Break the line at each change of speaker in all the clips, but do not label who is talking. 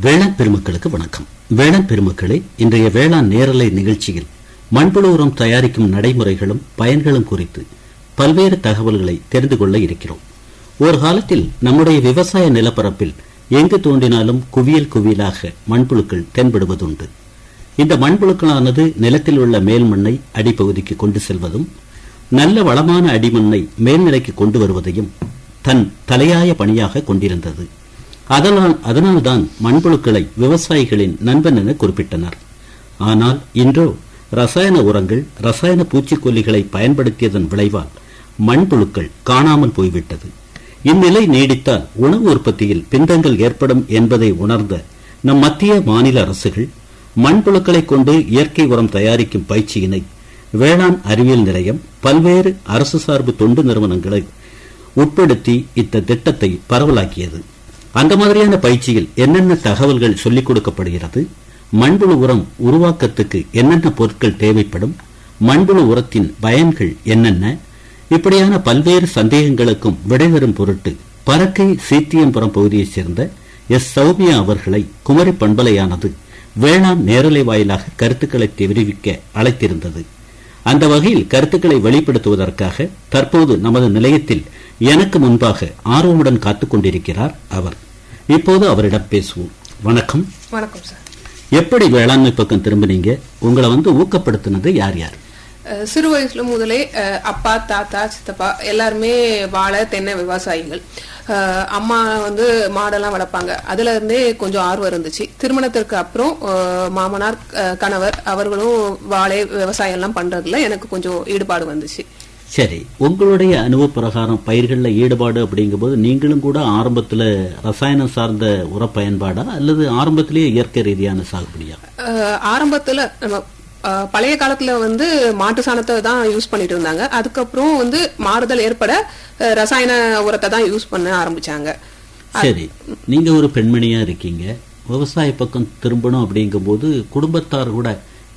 வேளாண் பெருமக்களுக்கு வணக்கம். வேளாண் பெருமக்களே இன்றைய வேளாண் நேரலை நிகழ்ச்சியில் மண்புழு உரம் தயாரிக்கும் நடைமுறைகளும் பயன்களும் குறித்து பல்வேறு தகவல்களை தெரிந்து கொள்ள இருக்கிறோம். ஒரு காலத்தில் நம்முடைய விவசாய நிலப்பரப்பில் எங்கு தோண்டினாலும் குவியல் குவியலாக மண்புழுக்கள் தென்படுவதுண்டு. இந்த மண்புழுக்களானது நிலத்தில் உள்ள மேல் மண்ணை அடிப்பகுதிக்கு கொண்டு செல்வதும் நல்ல வளமான அடிமண்ணை மேல்நிலைக்கு கொண்டு வருவதையும் தன் தலையாய பணியாக கொண்டிருந்தது. அதனால் அதனால்தான் மண்புழுக்களை விவசாயிகளின் நண்பன் என குறிப்பிட்டனர். ஆனால் இன்றோ ரசாயன உரங்கள் ரசாயன பூச்சிக்கொல்லிகளை பயன்படுத்தியதன் விளைவால் மண்புழுக்கள் காணாமல் போய்விட்டது. இந்நிலை நீடித்தால் உணவு உற்பத்தியில் பிந்தங்கள் ஏற்படும் என்பதை உணர்ந்த நம் மத்திய மாநில அரசுகள் மண்புழுக்களை கொண்டு இயற்கை உரம் தயாரிக்கும் பயிற்சியினை வேளாண் அறிவியல் நிலையம் பல்வேறு அரசு சார்பு தொண்டு நிறுவனங்களை உட்படுத்தி இந்த திட்டத்தை பரவலாக்கியது. அந்த மாதிரியான பயிற்சியில் என்னென்ன தகவல்கள் சொல்லிக் கொடுக்கப்படுகிறது? மண்புழு உரம் உருவாக்கத்துக்கு என்னென்ன பொருட்கள் தேவைப்படும்? மண்புழு உரத்தின் பயன்கள் என்னென்ன? இப்படியான பல்வேறு சந்தேகங்களுக்கும் விடை தரும் பொருட்டு பறக்கை சீத்தியம்புரம் பகுதியைச் சேர்ந்த எஸ். சௌமியா அவர்களை குமரி பண்பலையானது வேளாண் நேரலை வாயிலாக கருத்துக்களை தெரிவிக்க அழைத்திருந்தது. அந்த வகையில் கருத்துக்களை வெளிப்படுத்துவதற்காக தற்போது நமது நிலையத்தில் எனக்கு முன்பாக ஆர்வமுடன் காத்துக் கொண்டிருக்கிறார் அவர். இப்போது அவரிடம் பேசுவோம். வணக்கம்.
வணக்கம் சார்
எப்படி வேளாண்மை பக்கம் திரும்பினீங்க? உங்களை வந்து ஊக்கப்படுத்தினது யார் யார்?
சிறு வயசுல முதலே அப்பா தாத்தா சித்தப்பா எல்லாருமே வாழை தென்னை விவசாயிகள். அம்மா வந்து மாடெல்லாம் வளர்ப்பாங்க. அதுல இருந்தே கொஞ்சம் ஆர்வம் இருந்துச்சு. திருமணத்திற்கு அப்புறம் மாமனார் கணவர் அவர்களும் வாழை விவசாயம் எல்லாம் பண்றதுல எனக்கு கொஞ்சம் ஈடுபாடு வந்துச்சு.
சரி உங்களுடைய அனுபவ பிரகாரம் பயிர்களில் ஈடுபாடு அப்படிங்கும்போது நீங்களும் கூட ஆரம்பத்தில் ரசாயனம் சார்ந்த உர பயன்பாடா அல்லது ஆரம்பத்திலேயே இயற்கை ரீதியான சாகுபடியா?
ஆரம்பத்துல நம்ம பழைய காலத்துல வந்து மாட்டு சாணத்தை தான் யூஸ் பண்ணிட்டு இருந்தாங்க. அதுக்கப்புறம் வந்து மாறுதல் ஏற்பட ரசாயன உரத்தை தான் யூஸ் பண்ண ஆரம்பிச்சாங்க.
சரி நீங்க ஒரு பெண்மணியா இருக்கீங்க. விவசாய பக்கம் திரும்பணும் அப்படிங்கும்போது குடும்பத்தார் கூட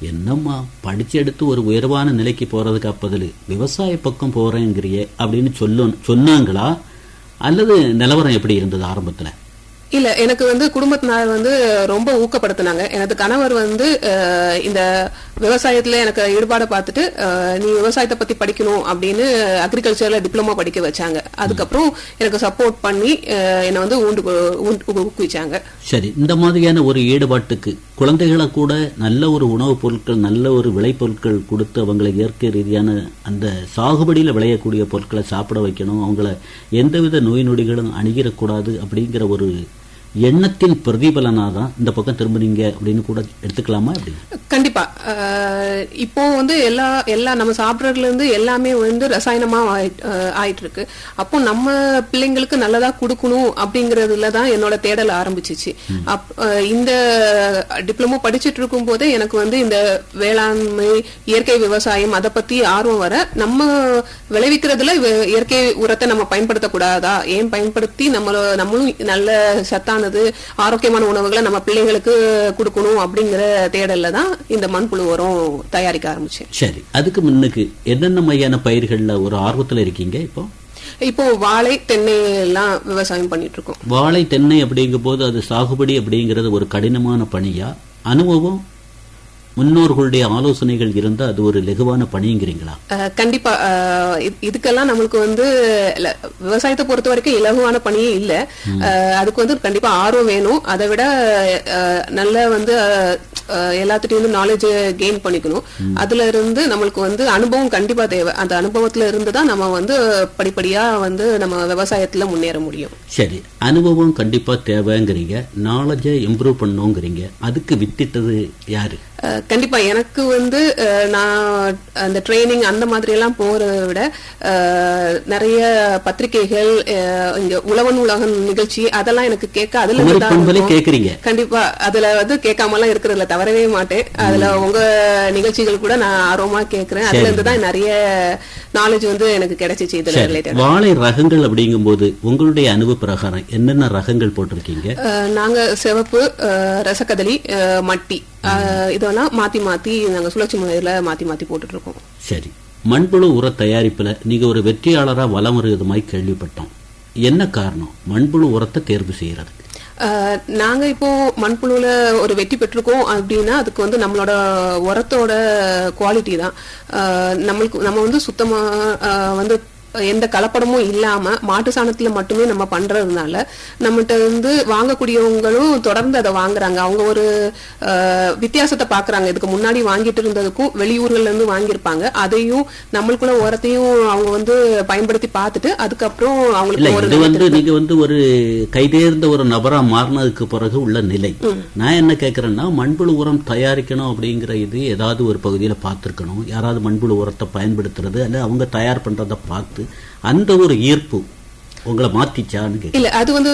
என்னம்மா படிச்சு எடுத்து ஒரு உயர்வான நிலைக்கு போறதுக்கு அப்பதில் விவசாய பக்கம் போறேங்கிறியே அப்படின்னு சொல்லு சொன்னாங்களா? அல்லது நிலவரம் எப்படி இருந்தது ஆரம்பத்தில்?
இல்ல எனக்கு வந்து குடும்பத்தினர் வந்து ரொம்ப ஊக்கப்படுத்தினாங்க. எனது கணவர் வந்து இந்த விவசாயத்துல எனக்கு ஈடுபாடை பார்த்துட்டு நீ விவசாயத்தை பத்தி படிக்கணும் அப்படின்னு அக்ரிகல்ச்சர்ல டிப்ளமோ படிக்க வச்சாங்க. அதுக்கப்புறம் எனக்கு சப்போர்ட் பண்ணி என்னை வந்து ஊண்டு- ஊக்குவிச்சாங்க.
சரி இந்த மாதிரியான ஒரு ஈடுபாட்டுக்கு குழந்தைகளை கூட நல்ல ஒரு உணவுப் பொருட்கள் நல்ல ஒரு விளைபொருட்கள் கொடுத்து அவங்களை இயற்கை ரீதியான அந்த சாகுபடியில் விளையக்கூடிய பொருட்களை சாப்பிட வைக்கணும். அவங்கள எந்தவித நோய் நொடிகளும் அணுகிடக்கூடாது அப்படிங்கிற ஒரு எண்ணத்தின் பிரதிபலனாக தான் இந்த பக்கம் திரும்புனீங்க அப்படின்னு கூட எடுத்துக்கலாமா அப்படி
கண்டிப்பா. இப்போ வந்து எல்லா எல்லா நம்ம சாப்பிட்றதுல இருந்து எல்லாமே வந்து ரசாயனமா ஆயிட்- அஹ், ஆயிட்டு இருக்கு அப்போ நம்ம பிள்ளைங்களுக்கு நல்லதா கொடுக்கணும் அப்படிங்கறதுல தான் என்னோட தேடல் ஆரம்பிச்சிச்சு. அப் இந்த டிப்ளமோ படிச்சிட்டு இருக்கும் போதே எனக்கு வந்து இந்த வேளாண்மை இயற்கை விவசாயம் அதை பத்தி ஆர்வம் வர நம்ம விளைவிக்கிறதுல இயற்கை உரத்தை நம்ம பயன்படுத்தக்கூடாதா? ஏன் பயன்படுத்தி நம்மள நம்மளும் நல்ல சத்தானது ஆரோக்கியமான உணவுகளை நம்ம பிள்ளைங்களுக்கு கொடுக்கணும் அப்படிங்கிற தேடல்ல தான் இந்த மண்புழு உரம் தயாரிக்க ஆரம்பிச்சேன்.
சரி அதுக்கு முன்னுக்கு என்னென்ன மையான பயிர்களில் ஒரு ஆர்வத்தில் இருக்கீங்க இப்போ?
இப்போ வாழை தென்னை எல்லாம் விவசாயம் பண்ணிட்டு இருக்கோம்
வாழை தென்னை அப்படிங்கும்போது அது சாகுபடி அப்படிங்கிறது ஒரு கடினமான பணியா? அனுபவம்? முன்னோர்களுடைய ஆலோசனைகள் இருந்தால் அது ஒரு லெகுவான பணிங்கிறீங்களா?
கண்டிப்பா. இதுக்கெல்லாம் நம்மளுக்கு வந்து விவசாயத்தை பொறுத்த வரைக்கும் இலகுவான பணியே இல்ல. அதுக்கு வந்து கண்டிப்பா ஆர்வம் வேணும். அதை விட நல்ல வந்து எல்லாத்துட்டையும் வந்து நாலேஜ் கெயின் பண்ணிக்கணும். அதுல இருந்து நம்மளுக்கு வந்து அனுபவம் கண்டிப்பா தேவை. அந்த அனுபவத்துல இருந்து தான் நம்ம வந்து படிப்படியா வந்து நம்ம விவசாயத்துல முன்னேற முடியும்.
சரி. அனுபவம் கண்டிப்பா தேவைங்கிறீங்க. நாலேஜை இம்ப்ரூவ் பண்ணுங்கிறீங்க அதுக்கு வித்திட்டது யாரு?
கண்டிப்பா எனக்கு வந்து நான் அந்த ட்ரைனிங் அந்த மாதிரி எல்லாம் போறதை விட நிறைய பத்திரிகைகள் இங்க உழவன் உலகம் நிகழ்ச்சி அதெல்லாம் எனக்கு கேட்க அதுல.
கேட்குறீங்க
கண்டிப்பா. அதுல வந்து கேட்காமலாம் இருக்கிறதுல தவறவே மாட்டேன். அதுல உங்க நிகழ்ச்சிகள் கூட நான் ஆர்வமா கேட்கிறேன் அதுல இருந்து தான் நிறைய நாலேஜ் வந்து எனக்கு கிடைச்சிச்சு இதுல ரிலேட்டட்
வாழை ரகங்கள் அப்படிங்கும்போது உங்களுடைய அனுபவ பிரகாரம் என்னென்ன ரகங்கள் போட்டிருக்கீங்க?
நாங்க சிவப்பு ரசக்கதலி மட்டி அஹ், இதெல்லாம் மாத்தி மாத்தி நாங்க சுழற்சி முறையில மாத்தி மாத்தி போட்டுட்டு இருக்கோம்
சரி. மண்புழு உர தயாரிப்புல நீங்க ஒரு வெற்றியாளரா வலம் வருவதுமாய் கேள்விப்பட்டோம். என்ன காரணம்? மண்புழு உரத்தை தேர்வு செய்யறதுக்கு.
அஹ், நாங்க இப்போ மண்புழுல ஒரு வெற்றி பெற்றிருக்கோம் அப்படின்னா அதுக்கு வந்து நம்மளோட உரத்தோட குவாலிட்டி தான். நம்மளுக்கு நம்ம வந்து சுத்தமா அஹ், வந்து எந்த கலப்படமும் இல்லாம மாட்டு சாணத்துல மட்டுமே நம்ம பண்றதுனால நம்மகிட்ட வந்து வாங்கக்கூடியவங்களும் தொடர்ந்து அதை வாங்குறாங்க. அவங்க ஒரு வித்தியாசத்தை பாக்குறாங்க. இதுக்கு முன்னாடி வாங்கிட்டு இருந்ததுக்கும் வெளியூர்கள்ல இருந்து வாங்கியிருப்பாங்க. அதையும் நம்மளுக்குள்ள உரத்தையும் அவங்க வந்து பயன்படுத்தி பார்த்துட்டு அதுக்கப்புறம் அவங்களுக்கு
இது வந்து நீங்க வந்து ஒரு கைதேர்ந்த ஒரு நபரா மாறினதுக்கு பிறகு உள்ள நிலை. நான் என்ன கேக்குறேன்னா மண்புழு உரம் தயாரிக்கணும் அப்படிங்கிற இது ஏதாவது ஒரு பகுதியில பார்த்திருக்கணும். யாராவது மண்புழு உரத்தை பயன்படுத்துறது அல்ல அவங்க தயார் பண்றதை பார்த்து அந்த ஒரு ஈர்ப்பு உங்களை மாத்திச்சான்னு.
இல்ல அது வந்து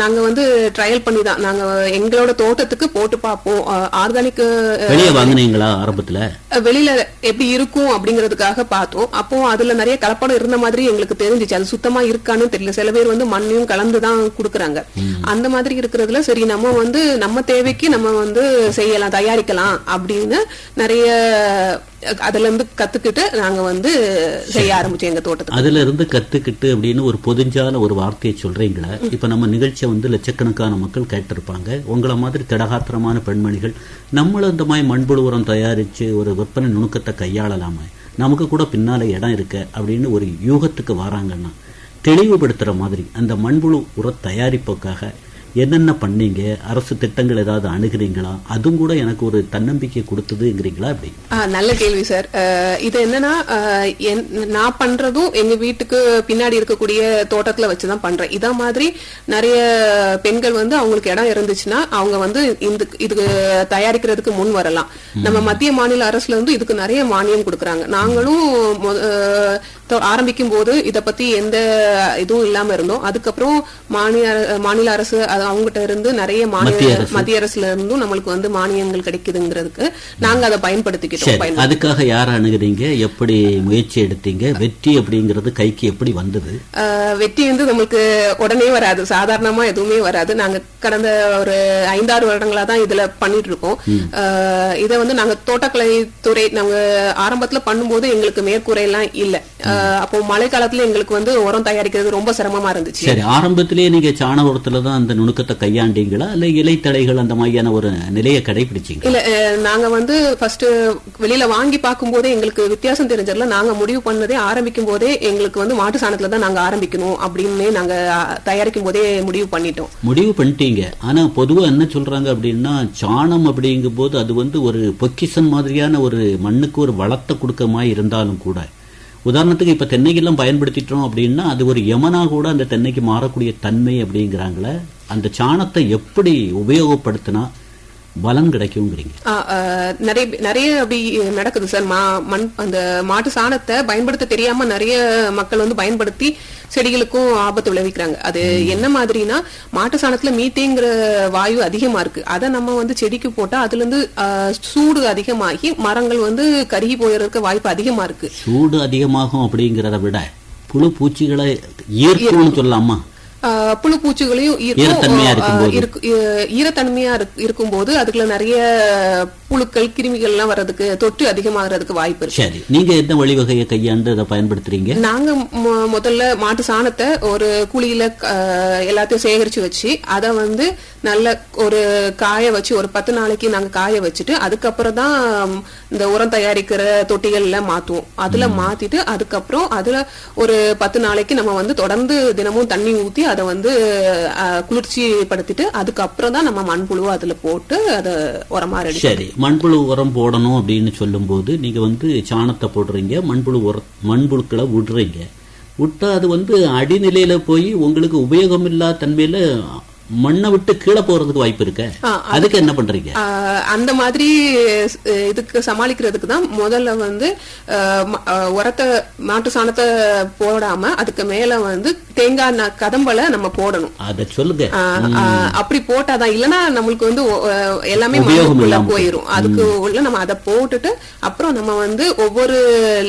நாங்க வந்து ட்ரையல் பண்ணி தான் நாங்க எங்களோட தோட்டத்துக்கு போட்டு பார்ப்போம் ஆர்கானிக்
வெளியே வாங்குனீங்களா ஆரம்பத்துல?
வெளியில எப்படி இருக்கும் அப்படிங்கிறதுக்காக பார்த்தோம். அப்போ அதுல நிறைய கலப்படம் இருந்த மாதிரி எங்களுக்கு தெரிஞ்சுச்சு. அது சுத்தமா இருக்கான்னு தெரியல. சில பேர் வந்து மண்ணையும் கலந்து தான் குடுக்குறாங்க அந்த மாதிரி இருக்கிறதுல சரி நம்ம வந்து நம்ம தேவைக்கு நம்ம வந்து செய்யலாம் தயாரிக்கலாம் அப்படின்னு நிறைய அதுல இருந்து கத்துக்கிட்டு நாங்க வந்து செய்ய ஆரம்பிச்சோம் எங்க தோட்டத்துக்கு.
அதுல இருந்து கத்துக்கிட்டு அப்படின்னு ஒரு பொதுஞ்சால ஒரு வார்த்தையை சொல்றீங்களா? இப்ப நம்ம நிகழ்ச்சியை வந்து லட்சக்கணக்கான மக்கள் கேட்டிருப்பாங்க. உங்களை மாதிரி திடகாத்திரமான பெண்மணிகள் நம்மளும் இந்த மாதிரி மண்புழு உரம் தயாரிச்சு ஒரு விற்பனை நுணுக்கத்தை கையாளலாமே? நமக்கு கூட பின்னால இடம் இருக்கு அப்படின்னு ஒரு யூகத்துக்கு வராங்கன்னா தெளிவுபடுத்துற மாதிரி அந்த மண்புழு உர தயாரிப்புக்காக என்னென்ன பண்ணீங்க? அரசு திட்டங்கள் ஏதாவது அணுகுறீங்களா? அதுவும் கூட எனக்கு ஒரு தன்னம்பிக்கை கொடுத்ததுங்கிறீங்களா அப்படி
நல்ல கேள்வி சார். இது என்னன்னா நான் பண்றதும் எங்க வீட்டுக்கு பின்னாடி இருக்கக்கூடிய தோட்டத்துல வச்சுதான் பண்றேன். இத மாதிரி நிறைய பெண்கள் வந்து அவங்களுக்கு இடம் இருந்துச்சுன்னா அவங்க வந்து இந்த இதுக்கு தயாரிக்கிறதுக்கு முன் வரலாம். நம்ம மத்திய மாநில அரசுல இருந்து இதுக்கு நிறைய மானியம் கொடுக்கறாங்க. நாங்களும் ஆரம்பிக்கும் போது இத பத்தி எந்த இதுவும் இல்லாம இருந்தோம். அதுக்கப்புறம் மாநில மாநில அரசு அவங்ககிட்ட இருந்து நிறைய
அரசு.
மத்திய அரசுல இருந்தும் நம்மளுக்கு வந்து மானியங்கள் கிடைக்குதுங்கிறதுக்கு நாங்க அதை பயன்படுத்திக்கிட்டோம்.
அதுக்காக யார் அணுகுறீங்க? எப்படி முயற்சி எடுத்தீங்க? வெற்றி அப்படிங்கிறது கைக்கு எப்படி வந்தது?
வெற்றி வந்து நம்மளுக்கு உடனே வராது. சாதாரணமா எதுவுமே வராது. நாங்க கடந்த ஒரு ஐந்தாறு வருடங்களா தான் இதுல பண்ணிட்டு இருக்கோம். இதை வந்து நாங்க தோட்டக்கலை துறை நாங்க ஆரம்பத்துல பண்ணும்போது எங்களுக்கு மேற்கூரை எல்லாம் இல்ல அப்போ மழை காலத்துல எங்களுக்கு வந்து உரம் தயாரிக்கிறது ரொம்ப சிரமமா இருந்துச்சு.
சரி ஆரம்பத்திலேயே நீங்க சாண உரத்துல தான் அந்த நுணுக்கத்தை கையாண்டீங்களா? இல்ல இலைத்தழைகள் அந்த மாதிரியான ஒரு நிலையை கடைபிடிச்சீங்க
இல்ல நாங்க வந்து ஃபர்ஸ்ட் வெளியில வாங்கி பார்க்கும்போதே எங்களுக்கு வித்தியாசம் தெரிஞ்சதுல நாங்க முடிவு பண்ணதே ஆரம்பிக்கும் போதே எங்களுக்கு வந்து மாட்டு சாணத்துல தான் நாங்க ஆரம்பிக்கணும் அப்படின்னு நாங்க தயாரிக்கும் போதே முடிவு பண்ணிட்டோம்.
முடிவு பண்ணிட்டீங்க. ஆனா பொதுவா என்ன சொல்றாங்க அப்படின்னா சாணம் அப்படிங்கும் போது அது வந்து ஒரு பொக்கிஷன் மாதிரியான ஒரு மண்ணுக்கு ஒரு வளத்தை கொடுக்க மாதிரி இருந்தாலும் கூட உதாரணத்துக்கு இப்ப தென்னைக்கெல்லாம் பயன்படுத்திட்டோம் அப்படின்னா அது ஒரு யமனா கூட அந்த தென்னைக்கு மாறக்கூடிய தன்மை அப்படிங்கிறாங்களே அந்த சாணத்தை எப்படி உபயோகப்படுத்தினா பலன் கிடைக்குங்கிறீங்க
நிறைய நிறைய அப்படி நடக்குது சார். மா மண் அந்த மாட்டு சாணத்தை பயன்படுத்த தெரியாம நிறைய மக்கள் வந்து பயன்படுத்தி செடிகளுக்கும் ஆபத்து விளைவிக்கிறாங்க. அது என்ன மாதிரினா மாட்டு சாணத்துல மீத்தேங்கிற வாயு அதிகமா இருக்கு. அதை நம்ம வந்து செடிக்கு போட்டா அதுல இருந்து சூடு அதிகமாகி மரங்கள் வந்து கருகி போயறதுக்கு வாய்ப்பு அதிகமா இருக்கு.
சூடு அதிகமாகும் அப்படிங்கிறத விட புழு பூச்சிகளை ஈர்க்கும்னு சொல்லலாமா?
புழு பூச்சிகளையும் ஈர்க்கும்.
ஈரத்தன்மையா இருக்கும்போது
அதுக்குள்ள நிறைய புழுக்கள் கிருமிகள் எல்லாம் வர்றதுக்கு தொற்று அதிகமாகிறதுக்கு வாய்ப்பு இருக்கு.
சரி. நீங்க எந்த வழிவகையை கையாண்டு அதை பயன்படுத்துறீங்க?
நாங்க முதல்ல மாட்டு சாணத்தை ஒரு குழியில எல்லாத்தையும் சேகரிச்சு வச்சு அதை வந்து நல்ல ஒரு காய வச்சு ஒரு பத்து நாளைக்கு நாங்க காய வச்சுட்டு அதுக்கப்புறம் தான் இந்த உரம் தயாரிக்கிற தொட்டிகள்ல மாத்துவோம். அதுல மாத்திட்டு அதுக்கப்புறம் அதுல ஒரு பத்து நாளைக்கு நம்ம வந்து தொடர்ந்து தினமும் தண்ணி ஊத்தி அதை வந்து அஹ், குளிர்ச்சிப்படுத்திட்டு அதுக்கப்புறம் தான் நம்ம மண்புழுவை அதுல போட்டு அதை உரமா ரெடி
சரி. மண்புழு உரம் போடணும் அப்படின்னு சொல்லும்போது நீங்கள் வந்து சாணத்தை போடுறீங்க மண்புழு உர மண்புழுக்களை விடுறீங்க விட்டால் அது வந்து அடிநிலையில் போய் உங்களுக்கு உபயோகமில்லா தன்மையில் மண்ணை விட்டு கீழே போறதுக்கு வாய்ப்பு இருக்க? அதுக்கு என்ன பண்றீங்க?
அந்த மாதிரி இதுக்கு சமாளிக்கிறதுக்கு தான் முதல்ல வந்து உரத்தை மாட்டு சாணத்தை போடாம அதுக்கு மேல வந்து தேங்காய் கதம்பலை நம்ம போடணும்.
அதை சொல்லுங்க.
அப்படி போட்டாதான் இல்லைன்னா நம்மளுக்கு வந்து எல்லாமே போயிரும். அதுக்கு உள்ள நம்ம அதை போட்டுட்டு அப்புறம் நம்ம வந்து ஒவ்வொரு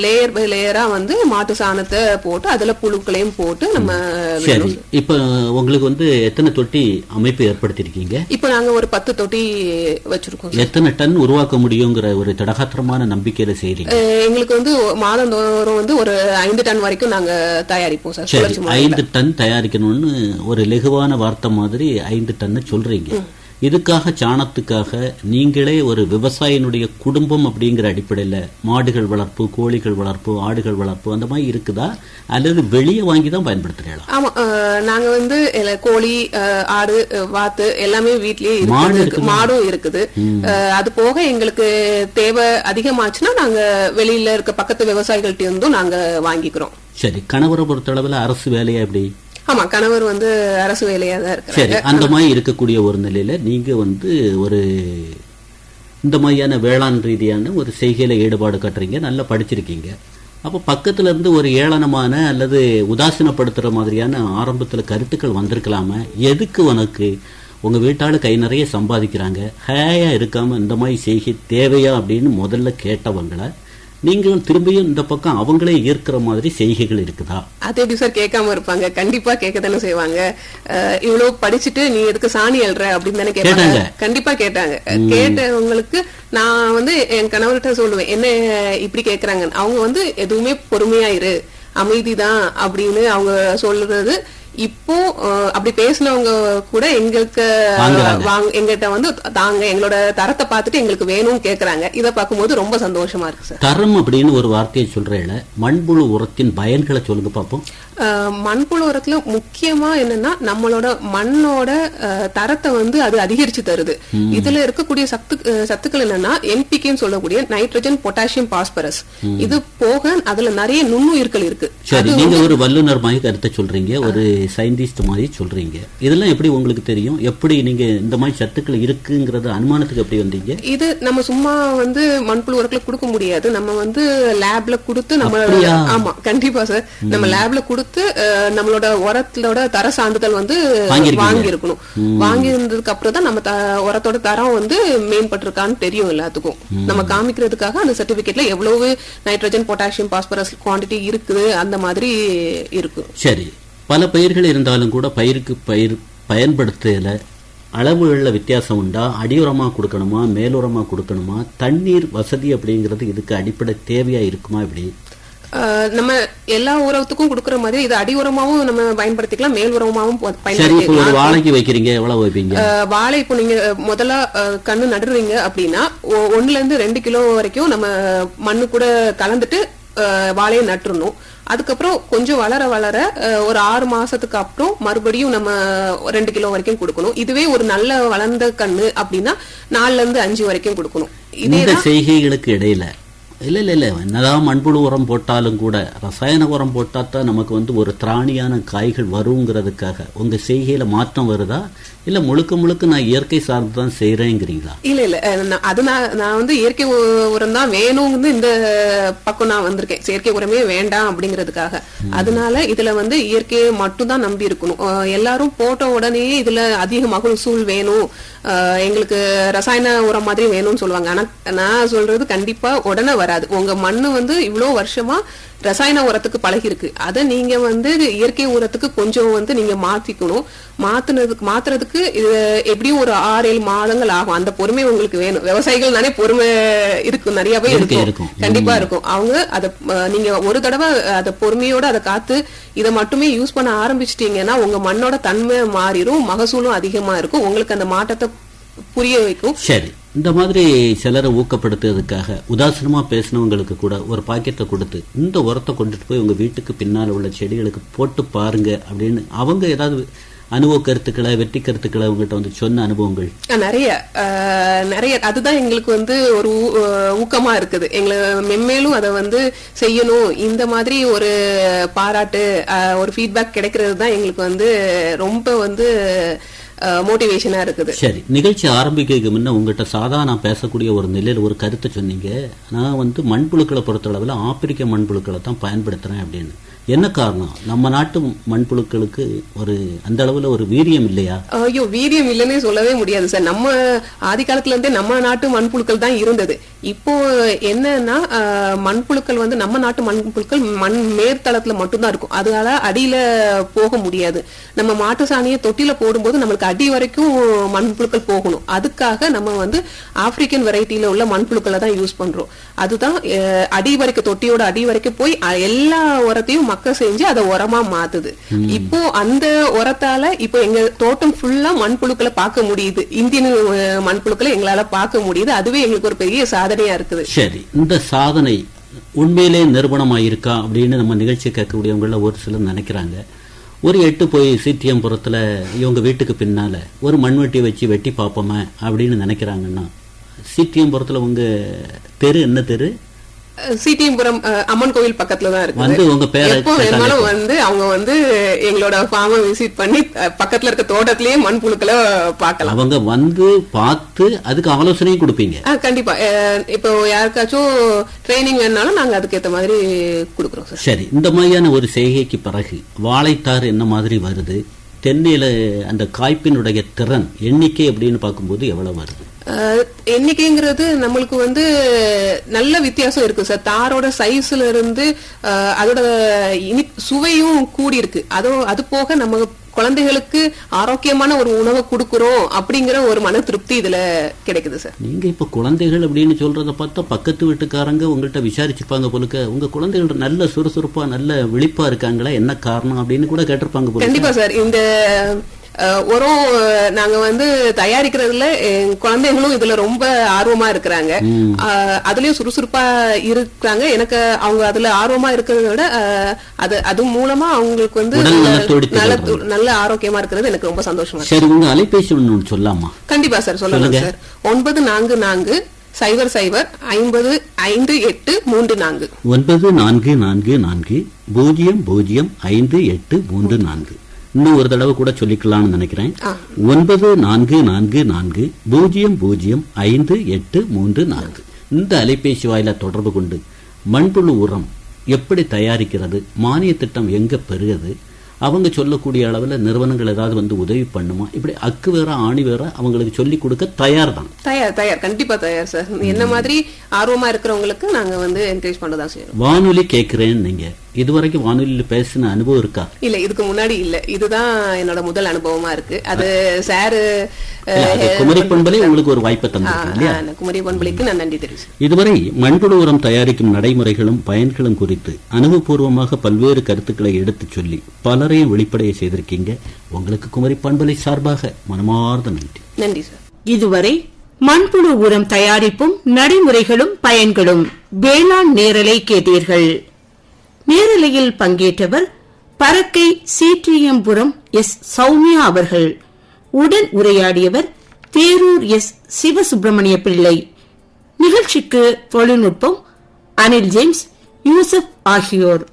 லேயர் பை லேயரா வந்து மாட்டு சாணத்தை போட்டு அதுல புழுக்களையும் போட்டு நம்ம
இப்ப உங்களுக்கு வந்து எத்தனை தொட்டி அமைப்பு ஏற்படுத்தியிருக்கீங்க
இப்போ நாங்க ஒரு பத்து தொட்டி வச்சிருக்கோம் சார்.
எத்தனை டன் உருவாக்க முடியுங்கிற ஒரு திடகாத்திரமான நம்பிக்கையில செய்றீங்க
எங்களுக்கு வந்து மாதந்தோறும் வந்து ஒரு ஐந்து டன் வரைக்கும் நாங்க தயாரிப்போம் சார்.
ஐந்து டன் தயாரிக்கணும்னு ஒரு லெகுவான வார்த்தை மாதிரி ஐந்து டன்னு சொல்றீங்க இதுக்காக சாணத்துக்காக நீங்களே ஒரு விவசாயினுடைய குடும்பம் அப்படிங்கிற அடிப்படையில மாடுகள் வளர்ப்பு கோழிகள் வளர்ப்பு ஆடுகள் வளர்ப்பு அந்த மாதிரி இருக்குதா? அல்லது வெளியே வாங்கி தான் பயன்படுத்துறீங்களா?
ஆமா நாங்க வந்து கோழி ஆடு வாத்து எல்லாமே வீட்லயே
மாடு
இருக்குது? மாடும் இருக்குது. அது போக எங்களுக்கு தேவை அதிகமாச்சுன்னா நாங்க வெளியில இருக்க பக்கத்து விவசாயிகள்ட்ட இருந்தும் நாங்க வாங்கிக்கிறோம்.
சரி கணவரை பொறுத்தளவில் அரசு வேலையா எப்படி?
ஆமா கணவர் வந்து அரசு வேலையா தான்
சரி அந்த மாதிரி இருக்கக்கூடிய ஒரு நிலையில நீங்க வந்து ஒரு இந்த மாதிரியான வேளாண் ரீதியான ஒரு செய்கையில ஈடுபாடு கட்டுறீங்க நல்லா படிச்சிருக்கீங்க. அப்போ பக்கத்துல இருந்து ஒரு ஏளனமான அல்லது உதாசீனப்படுத்துற மாதிரியான ஆரம்பத்துல கருத்துக்கள் வந்திருக்கலாம? எதுக்கு உனக்கு? உங்க வீட்டாளு கை நிறைய சம்பாதிக்கிறாங்க. ஹேயா இருக்காம இந்த மாதிரி செய்கை தேவையா அப்படின்னு முதல்ல கேட்டவங்கள நீங்கள் திரும்பியும் இந்த பக்கம் அவங்களே ஈர்க்கிற மாதிரி செய்கைகள் இருக்குதா?
அது எப்படி சார் கேட்காம இருப்பாங்க. கண்டிப்பா கேட்க தானே செய்வாங்க இவ்வளவு படிச்சுட்டு நீ எதுக்கு சாணி எழுற அப்படின்னு தானே கேட்டாங்க
கேட்டாங்க.
கண்டிப்பா கேட்டாங்க. கேட்டவங்களுக்கு நான் வந்து என் கணவர்கிட்ட சொல்லுவேன் என்ன இப்படி கேக்குறாங்க அவங்க வந்து எதுவுமே பொறுமையா இரு. அமைதிதான். அப்படின்னு அவங்க சொல்றது இப்போ அப்படி பேசினவங்க கூட எங்களுக்கு எங்கிட்ட வந்து தாங்க எங்களோட தரத்தை பார்த்துட்டு எங்களுக்கு வேணும்னு கேக்குறாங்க. இதை பார்க்கும்போது ரொம்ப சந்தோஷமா இருக்கு சார்.
தரம் அப்படின்னு ஒரு வார்த்தையை சொல்றேல மண்புழு உரத்தின் பயன்களை சொல்லுங்க பார்ப்போம்
மண்புழு உரத்துல முக்கியமா என்னன்னா நம்மளோட மண்ணோட தரத்தை வந்து அது அதிகரிச்சு தருது. இதுல இருக்கக்கூடிய சத்து சத்துக்கள் என்னன்னா என்பிகேன்னு சொல்லக்கூடிய நைட்ரஜன் பொட்டாசியம் பாஸ்பரஸ் இது போக அதுல நிறைய நுண்ணுயிர்கள் இருக்கு.
சரி நீங்க ஒரு வல்லுநர் மாதிரி கருத்தை சொல்றீங்க. ஒரு சயின்டிஸ்ட் மாதிரி சொல்றீங்க. இதெல்லாம் எப்படி உங்களுக்கு தெரியும்? எப்படி நீங்க இந்த மாதிரி சத்துக்கள் இருக்குங்கிறத அனுமானத்துக்கு எப்படி வந்தீங்க?
இது நம்ம சும்மா வந்து மண்புழு உரத்துல கொடுக்க முடியாது. நம்ம வந்து லேப்ல கொடுத்து நம்ம
அப்படியா?
ஆமா கண்டிப்பா சார். நம்ம லேப்ல கொடுத்து நம்மளோட உரத்தோட தர சான்றிதழ் வந்து
வாங்கியிருக்கீங்க.
வாங்கி இருக்கணும் வாங்கி இருந்ததுக்கு அப்புறம் தான் நம்ம த- உரத்தோட தரம் வந்து மேம்பட்டிருக்கான்னு தெரியும் எல்லாத்துக்கும். நம்ம காமிக்கிறதுக்காக அந்த சர்டிபிகேட்ல எவ்வளவு நைட்ரஜன் பொட்டாசியம் பாஸ்பரஸ் குவாண்டிட்டி இருக்குது அந்த மாதிரி இருக்கு.
சரி. பல பயிர்கள் இருந்தாலும் கூட பயிருக்கு பயிர் பயன்படுத்தல அளவுகளில் வித்தியாசம் உண்டா? அடியுரமா கொடுக்கணுமா? மேலுரமா கொடுக்கணுமா? தண்ணீர் வசதி அப்படிங்கிறது இதுக்கு அடிப்படை தேவையா இருக்குமா இப்படி?
நம்ம எல்லா உரத்துக்கும் கொடுக்குற மாதிரி இது அடி உரமாவும் நம்ம பயன்படுத்திக்கலாம் மேல் உரமாவும் பயன்படுத்திக்கலாம்.
வாழைக்கு வைக்கிறீங்க எவ்வளவு வைப்பீங்க?
வாழை இப்போ நீங்க முதல்ல கண்ணு நடுறீங்க அப்படின்னா ஒண்ணுல இருந்து ரெண்டு கிலோ வரைக்கும் நம்ம மண்ணு கூட கலந்துட்டு வாழையை நட்டுறணும். அதுக்கப்புறம் கொஞ்சம் வளர வளர ஒரு ஆறு மாசத்துக்கு அப்புறம் மறுபடியும் நம்ம ரெண்டு கிலோ வரைக்கும் கொடுக்கணும். இதுவே ஒரு நல்ல வளர்ந்த கண்ணு அப்படின்னா நாலுல இருந்து அஞ்சு வரைக்கும் கொடுக்கணும். இதே
இந்த செய்கைகளுக்கு இடையில இல்ல இல்ல இல்ல என்னதான் மண்புழு உரம் போட்டாலும் கூட ரசாயன உரம் போட்டா தான் நமக்கு வந்து ஒரு திராணியான காய்கள் வருங்கிறதுக்காக உங்க செய்கையில மாற்றம் வருதா? இல்ல முழுக்க முழுக்க நான் இயற்கை சார்ந்து தான் செய்யறேங்கிறீங்களா
இல்ல இல்ல அது நான் நான் வந்து இயற்கை உரம் தான் வேணும்னு இந்த பக்கம் நான் வந்திருக்கேன். செயற்கை உரமே வேண்டாம் அப்படிங்கிறதுக்காக. அதனால இதுல வந்து இயற்கையை மட்டும் தான் நம்பி இருக்கணும். எல்லாரும் போட்ட உடனே இதுல அதிக மகசூல் வேணும். எங்களுக்கு ரசாயன உரம் மாதிரி வேணும்னு சொல்லுவாங்க. ஆனா நான் சொல்றது கண்டிப்பா உடனே வராது. உங்க மண்ணு வந்து இவ்வளோ வருஷமா ரசாயன உரத்துக்கு பழகி இருக்கு அதை நீங்க வந்து இயற்கை உரத்துக்கு கொஞ்சம் வந்து நீங்க மாத்திக்கணும். மாத்துனதுக்கு மாத்துறதுக்கு இது எப்படியும் ஒரு ஆறு ஏழு மாதங்கள் ஆகும். அந்த பொறுமை உங்களுக்கு வேணும். விவசாயிகள் தானே பொறுமை இருக்கும். நிறையவே
இருக்கு,
இருக்கும். கண்டிப்பா இருக்கும். அவங்க அத நீங்க ஒரு தடவை அத பொறுமையோட அதை காத்து இதை மட்டுமே யூஸ் பண்ண ஆரம்பிச்சிட்டீங்கன்னா உங்க மண்ணோட தன்மை மாறிடும். மகசூலும் அதிகமா இருக்கும். உங்களுக்கு அந்த மாற்றத்தை புரிய வைக்கும்.
சரி. இந்த மாதிரி சிலரை ஊக்கப்படுத்துறதுக்காக உதாசனமாக பேசினவங்களுக்கு கூட ஒரு பாக்கெட்டை கொடுத்து இந்த உரத்தை கொண்டுட்டு போய் உங்க வீட்டுக்கு பின்னால் உள்ள செடிகளுக்கு போட்டு பாருங்க அப்படின்னு அவங்க ஏதாவது அனுபவ கருத்துக்களை வெற்றி கருத்துக்களை உங்ககிட்ட வந்து சொன்ன அனுபவங்கள்?
நிறைய. நிறைய. அதுதான் எங்களுக்கு வந்து ஒரு ஊ- ஊக்கமா இருக்குது. எங்களை மென்மேலும் அதை வந்து செய்யணும். இந்த மாதிரி ஒரு பாராட்டு ஒரு ஃபீட்பேக் கிடைக்கிறது தான் எங்களுக்கு வந்து ரொம்ப வந்து மோட்டிவேஷனா இருக்குது.
சரி நிகழ்ச்சி ஆரம்பிக்கிறதுக்கு முன்ன உங்கள்கிட்ட சாதா நான் பேசக்கூடிய ஒரு நிலையில் ஒரு கருத்தை சொன்னீங்க. நான் வந்து மண்புழுக்களை பொறுத்தளவில் ஆப்பிரிக்க மண்புழுக்களை தான் பயன்படுத்துறேன் அப்படின்னு. என்ன காரணம்? நம்ம நாட்டு மண்புழுக்களுக்கு ஒரு அந்த அளவுல ஒரு வீரியம் இல்லையா?
ஐயோ வீரியம் இல்லைன்னே சொல்லவே முடியாது சார். நம்ம ஆதி காலத்துல இருந்தே நம்ம நாட்டு மண்புழுக்கள் தான் இருந்தது. இப்போ என்னன்னா மண்புழுக்கள் வந்து நம்ம நாட்டு மண்புழுக்கள் மண் மேற்தளத்துல மட்டும்தான் இருக்கும். அதனால அடியில போக முடியாது. நம்ம மாட்டு சாணியை தொட்டில போடும்போது நம்மளுக்கு அடி வரைக்கும் மண்புழுக்கள் போகணும். அதுக்காக நம்ம வந்து ஆப்பிரிக்கன் வெரைட்டில உள்ள மண்புழுக்களை தான் யூஸ் பண்றோம். அதுதான் அடி வரைக்கும் தொட்டியோட அடி வரைக்கும் போய் எல்லா உரத்தையும் மக்க செஞ்சு அதை உரமா மாத்துது. இப்போ அந்த உரத்தால இப்போ எங்க தோட்டம் ஃபுல்லா மண்புழுக்களை பார்க்க முடியுது. இந்தியன் மண்புழுக்களை எங்களால பார்க்க முடியுது. அதுவே எங்களுக்கு ஒரு பெரிய சாதனையா இருக்குது.
சரி இந்த சாதனை உண்மையிலே நிரூபணமாயிருக்கா அப்படின்னு நம்ம நிகழ்ச்சி கேட்கக்கூடியவங்கள ஒரு சிலர் நினைக்கிறாங்க. ஒரு எட்டு போய் சீத்தியம்புரத்துல இவங்க வீட்டுக்கு பின்னால ஒரு மண்வெட்டி வச்சு வெட்டி பார்ப்போமே அப்படின்னு நினைக்கிறாங்கன்னா சீத்தியம்புரத்துல உங்க தெரு என்ன தெரு?
சீட்டியம்புரம் அம்மன் கோவில் பக்கத்துல தான்
பேரை
எப்போ வேணுமாலும் வந்து அவங்க வந்து எங்களோட ஃபார்மை விசிட் பண்ணி பக்கத்துல இருக்க தோட்டத்திலேயே மண்புழுக்களை பார்க்கலாம்.
அவங்க வந்து பார்த்து அதுக்கு ஆலோசனையும் கொடுப்பீங்க.
கண்டிப்பா. இப்போ யாருக்காச்சும் ட்ரைனிங் வேணாலும் நாங்க அதுக்கேத்த மாதிரி கொடுக்குறோம் சார்
சரி இந்த மாதிரியான ஒரு செய்கைக்கு பிறகு வாழைத்தார் என்ன மாதிரி வருது? தென்னையில அந்த காய்ப்பினுடைய திறன் எண்ணிக்கை அப்படின்னு பார்க்கும்போது எவ்வளவு வருது?
எண்ணிக்கைங்கிறது நம்மளுக்கு வந்து நல்ல வித்தியாசம் இருக்கு சார். தாரோட சைஸ்ல இருந்து அதோட இனி சுவையும் கூடி இருக்கு. அதோ அது போக நம்ம குழந்தைகளுக்கு ஆரோக்கியமான ஒரு உணவை கொடுக்குறோம் அப்படிங்கிற ஒரு மன திருப்தி இதுல கிடைக்குது சார்.
நீங்க இப்ப குழந்தைகள் அப்படின்னு சொல்றத பார்த்தா பக்கத்து வீட்டுக்காரங்க உங்கள்கிட்ட விசாரிச்சுப்பாங்க போலுக்க உங்க குழந்தைகள் நல்ல சுறுசுறுப்பா நல்ல விழிப்பா இருக்காங்களா? என்ன காரணம் அப்படின்னு கூட கேட்டிருப்பாங்க
கண்டிப்பா சார். இந்த உரம் நாங்க வந்து தயாரிக்கிறதுல என் குழந்தைகளும் இதுல ரொம்ப ஆர்வமா இருக்கிறாங்க. அதுலயும் சுறுசுறுப்பா இருக்கிறாங்க. எனக்கு அவங்க அதுல ஆர்வமா இருக்கிறத விட அது அது மூலமா அவங்களுக்கு வந்து நல்ல. நல்ல ஆரோக்கியமா இருக்கிறது எனக்கு ரொம்ப சந்தோஷமா
சரி உங்க அலைபேசி ஒண்ணு சொல்லாமா
கண்டிப்பா சார் சொல்லலாம் சார். ஒன்பது நான்கு நான்கு சைபர் சைபர் ஐம்பது ஐந்து எட்டு மூன்று நான்கு.
ஒன்பது நான்கு நான்கு நான்கு பூஜ்ஜியம் பூஜ்ஜியம் ஐந்து எட்டு மூன்று நான்கு. இன்னும் ஒரு தடவை கூட சொல்லிக்கலாம்னு நினைக்கிறேன். ஒன்பது நான்கு நான்கு நான்கு பூஜ்ஜியம் பூஜ்ஜியம் ஐந்து எட்டு மூன்று நான்கு. இந்த அலைபேசி வாயில தொடர்பு கொண்டு மண்புழு உரம் எப்படி தயாரிக்கிறது மானிய திட்டம் எங்க பெறுகிறது அவங்க சொல்லக்கூடிய அளவுல நிறுவனங்கள் ஏதாவது வந்து உதவி பண்ணுமா இப்படி அக்கு வேற ஆணி வேற அவங்களுக்கு சொல்லி கொடுக்க தயார் தான்
தயார் தயார். கண்டிப்பா தயார் சார். என்ன மாதிரி ஆர்வமா இருக்கிறவங்களுக்கு நாங்க வந்து என்கரேஜ் பண்ணதான் செய்யறோம்.
வானொலி கேட்கிறேன்னு நீங்க. இதுவரைக்கும் வானொலியில பேசின அனுபவம் இருக்கா?
இல்ல இதுக்கு முன்னாடி இல்ல. இதுதான் என்னோட முதல் அனுபவமா இருக்கு. அது சாரு
குமரி பண்பலை உங்களுக்கு ஒரு வாய்ப்பை தந்திருக்கு இல்லையா?
குமரி பண்பளிக்கு நான் நன்றி தெரிவிச்சேன்
இதுவரை மண்புழு உரம் தயாரிக்கும் நடைமுறைகளும் பயன்களும் குறித்து அனுபவபூர்வமாக பல்வேறு கருத்துக்களை எடுத்துச் சொல்லி பலரையும் வெளிப்படைய செய்திருக்கீங்க. உங்களுக்கு குமரி பண்பலை சார்பாக மனமார்ந்த நன்றி.
நன்றி சார்.
இதுவரை மண்புழு உரம் தயாரிப்பும் நடைமுறைகளும் பயன்களும் வேளாண் நேரலை கேட்டீர்கள். நேரலையில் பங்கேற்றவர் பறக்கை சீற்றியம்புரம் எஸ். சௌமியா அவர்கள். உடன் உரையாடியவர் தேரூர் எஸ். சிவசுப்பிரமணிய பிள்ளை. நிகழ்ச்சிக்கு தொழில்நுட்பம் அனில் ஜேம்ஸ் யூசப் ஆகியோர்.